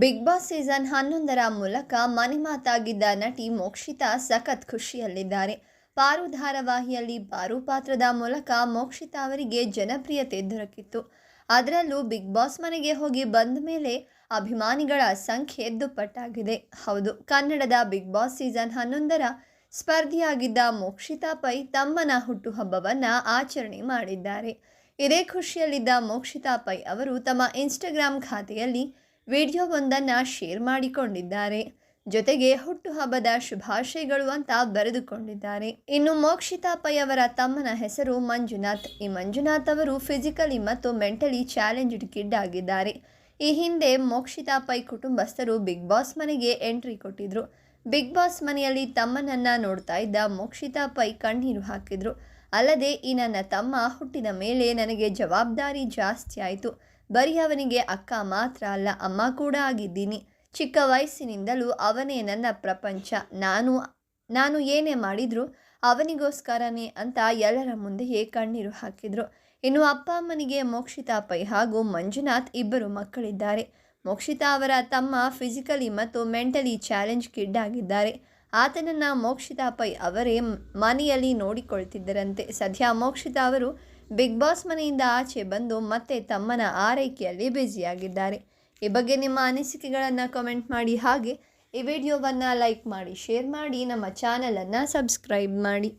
Big boss season ಹನ್ನೊಂದರ ಮೂಲಕ ಮನೆ ಮಾತಾಗಿದ್ದ ನಟಿ ಮೋಕ್ಷಿತಾ ಸಖತ್ ಖುಷಿಯಲ್ಲಿದ್ದಾರೆ. ಪಾರು ಧಾರಾವಾಹಿಯಲ್ಲಿ ಪಾರು ಪಾತ್ರದ ಮೂಲಕ ಮೋಕ್ಷಿತಾ ಅವರಿಗೆ ಜನಪ್ರಿಯತೆ ದೊರಕಿತ್ತು. ಅದರಲ್ಲೂ ಬಿಗ್ ಬಾಸ್ ಮನೆಗೆ ಹೋಗಿ ಬಂದ ಮೇಲೆ ಅಭಿಮಾನಿಗಳ ಸಂಖ್ಯೆ ದುಪ್ಪಟ್ಟಾಗಿದೆ. ಹೌದು, ಕನ್ನಡದ ಬಿಗ್ ಬಾಸ್ ಸೀಸನ್ ಹನ್ನೊಂದರ ಸ್ಪರ್ಧಿಯಾಗಿದ್ದ ಮೋಕ್ಷಿತಾ ಪೈ ತಮ್ಮನ ಹುಟ್ಟುಹಬ್ಬವನ್ನು ಆಚರಣೆ ಮಾಡಿದ್ದಾರೆ. ಇದೇ ಖುಷಿಯಲ್ಲಿದ್ದ ಮೋಕ್ಷಿತಾ ಪೈ ಅವರು ತಮ್ಮ ಇನ್ಸ್ಟಾಗ್ರಾಮ್ ಖಾತೆಯಲ್ಲಿ ವಿಡಿಯೋವೊಂದನ್ನು ಶೇರ್ ಮಾಡಿಕೊಂಡಿದ್ದಾರೆ. ಜೊತೆಗೆ ಹುಟ್ಟುಹಬ್ಬದ ಶುಭಾಶಯಗಳು ಅಂತ ಬರೆದುಕೊಂಡಿದ್ದಾರೆ. ಇನ್ನು ಮೋಕ್ಷಿತಾ ಪೈ ಅವರ ತಮ್ಮನ ಹೆಸರು ಮಂಜುನಾಥ್. ಈ ಮಂಜುನಾಥ್ ಅವರು ಫಿಸಿಕಲಿ ಮತ್ತು ಮೆಂಟಲಿ ಚಾಲೆಂಜ್ಡ್ ಕಿಡ್ ಆಗಿದ್ದಾರೆ. ಈ ಹಿಂದೆ ಮೋಕ್ಷಿತಾ ಪೈ ಕುಟುಂಬಸ್ಥರು ಬಿಗ್ ಬಾಸ್ ಮನೆಗೆ ಎಂಟ್ರಿ ಕೊಟ್ಟಿದ್ರು. ಬಿಗ್ ಬಾಸ್ ಮನೆಯಲ್ಲಿ ತಮ್ಮನನ್ನ ನೋಡ್ತಾ ಇದ್ದ ಮೋಕ್ಷಿತಾ ಪೈ ಕಣ್ಣೀರು ಹಾಕಿದ್ರು. ಅಲ್ಲದೆ ಈ ನನ್ನ ತಮ್ಮ ಹುಟ್ಟಿದ ಮೇಲೆ ನನಗೆ ಜವಾಬ್ದಾರಿ ಜಾಸ್ತಿ ಆಯಿತು. ಬರೀ ಅವನಿಗೆ ಅಕ್ಕ ಮಾತ್ರ ಅಲ್ಲ, ಅಮ್ಮ ಕೂಡ ಆಗಿದ್ದೀನಿ. ಚಿಕ್ಕ ವಯಸ್ಸಿನಿಂದಲೂ ಅವನೇ ನನ್ನ ಪ್ರಪಂಚ. ನಾನು ನಾನು ಏನೇ ಮಾಡಿದರೂ ಅವನಿಗೋಸ್ಕರನೇ ಅಂತ ಎಲ್ಲರ ಮುಂದೆಯೇ ಕಣ್ಣೀರು ಹಾಕಿದರು. ಇನ್ನು ಅಪ್ಪ ಅಮ್ಮನಿಗೆ ಮೋಕ್ಷಿತಾ ಪೈ ಹಾಗೂ ಮಂಜುನಾಥ್ ಇಬ್ಬರು ಮಕ್ಕಳಿದ್ದಾರೆ. ಮೋಕ್ಷಿತಾ ಅವರ ತಮ್ಮ ಫಿಸಿಕಲಿ ಮತ್ತು ಮೆಂಟಲಿ ಚಾಲೆಂಜ್ ಕಿಡ್ ಆಗಿದ್ದಾರೆ. ಆತನನ್ನು ಮೋಕ್ಷಿತಾ ಪೈ ಅವರೇ ಮನೆಯಲ್ಲಿ ನೋಡಿಕೊಳ್ತಿದ್ದರಂತೆ. ಸದ್ಯ ಮೋಕ್ಷಿತಾ ಅವರು ಬಿಗ್ ಬಾಸ್ ಮನೆಯಿಂದ ಆಚೆ ಬಂದು ಮತ್ತೆ ತಮ್ಮನ ಆರೈಕೆಯಲ್ಲಿ ಬ್ಯುಸಿಯಾಗಿದ್ದಾರೆ. ಈ ಬಗ್ಗೆ ನಿಮ್ಮ ಅನಿಸಿಕೆಗಳನ್ನು ಕಮೆಂಟ್ ಮಾಡಿ. ಹಾಗೆ ಈ ವಿಡಿಯೋವನ್ನು ಲೈಕ್ ಮಾಡಿ ಶೇರ್ ಮಾಡಿ, ನಮ್ಮ ಚಾನಲನ್ನು ಸಬ್ಸ್ಕ್ರೈಬ್ ಮಾಡಿ.